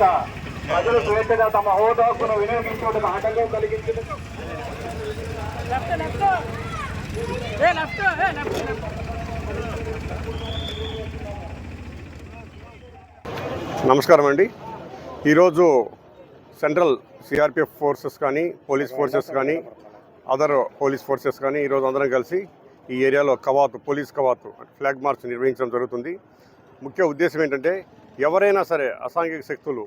చేత ప్రజలు స్వేచ్ఛగా తమ హోదాకును హక్కును ఆటంకం కలిగించిన నమస్కారం అండి. ఈరోజు సెంట్రల్ సిఆర్పిఎఫ్ ఫోర్సెస్ కానీ పోలీస్ ఫోర్సెస్ కానీ అదర్ పోలీస్ ఫోర్సెస్ కానీ ఈరోజు అందరం కలిసి ఈ ఏరియాలో కవాతు పోలీస్ కవాతు ఫ్లాగ్ మార్చ్ నిర్వహించడం జరుగుతుంది. ముఖ్య ఉద్దేశం ఏంటంటే ఎవరైనా సరే అసాంఘిక శక్తులు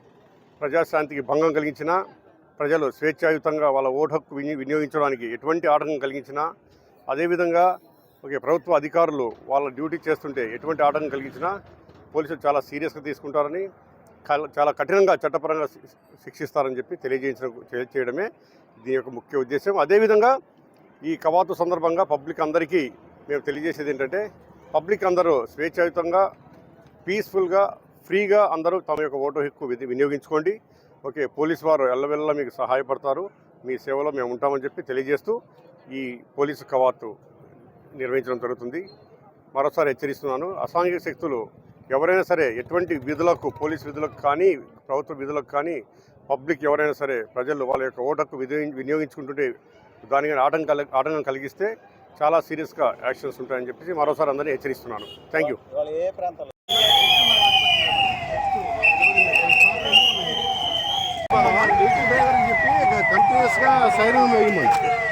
ప్రజాశాంతికి భంగం కలిగించినా ప్రజలు స్వేచ్ఛాయుతంగా వాళ్ళ ఓటు హక్కు విని వినియోగించడానికి ఎటువంటి ఆటంకం కలిగించినా అదేవిధంగా ఓకే ప్రభుత్వ అధికారులు వాళ్ళ డ్యూటీ చేస్తుంటే ఎటువంటి ఆటంకం కలిగించినా పోలీసులు చాలా సీరియస్గా తీసుకుంటారని చాలా- చాలా కఠినంగా చట్టపరంగా శి- శిక్షిస్తారని చెప్పి తెలియజేయించడం చేయడమే దీని యొక్క ముఖ్య ఉద్దేశం. అదేవిధంగా ఈ కవాతు సందర్భంగా పబ్లిక్ అందరికీ మేము తెలియజేసేది ఏంటంటే పబ్లిక్ అందరూ స్వేచ్ఛాయుతంగా పీస్ఫుల్గా ఫ్రీగా అందరూ తమ యొక్క ఓటు హక్కు విధి వినియోగించుకోండి. ఓకే పోలీస్ వారు ఎల్లవెల్ల మీకు సహాయపడతారు. మీ సేవలో మేము ఉంటామని చెప్పి తెలియజేస్తూ ఈ పోలీసు కవాతు నిర్వహించడం జరుగుతుంది. మరోసారి హెచ్చరిస్తున్నాను అసాంఘిక శక్తులు ఎవరైనా సరే ఎటువంటి విధులకు పోలీస్ విధులకు కానీ ప్రభుత్వ విధులకు కానీ పబ్లిక్ ఎవరైనా సరే ప్రజలు వాళ్ళ యొక్క ఓటకు వినియోగించుకుంటుంటే దానికని ఆటంకం ఆటంకం కలిగిస్తే చాలా సీరియస్గా యాక్షన్స్ ఉంటాయని చెప్పేసి మరోసారి అందరినీ హెచ్చరిస్తున్నాను. Thank you. డ్యూటీ డ్రైవర్ అని చెప్పి కంటిన్యూస్గా సైరన్ వేయమని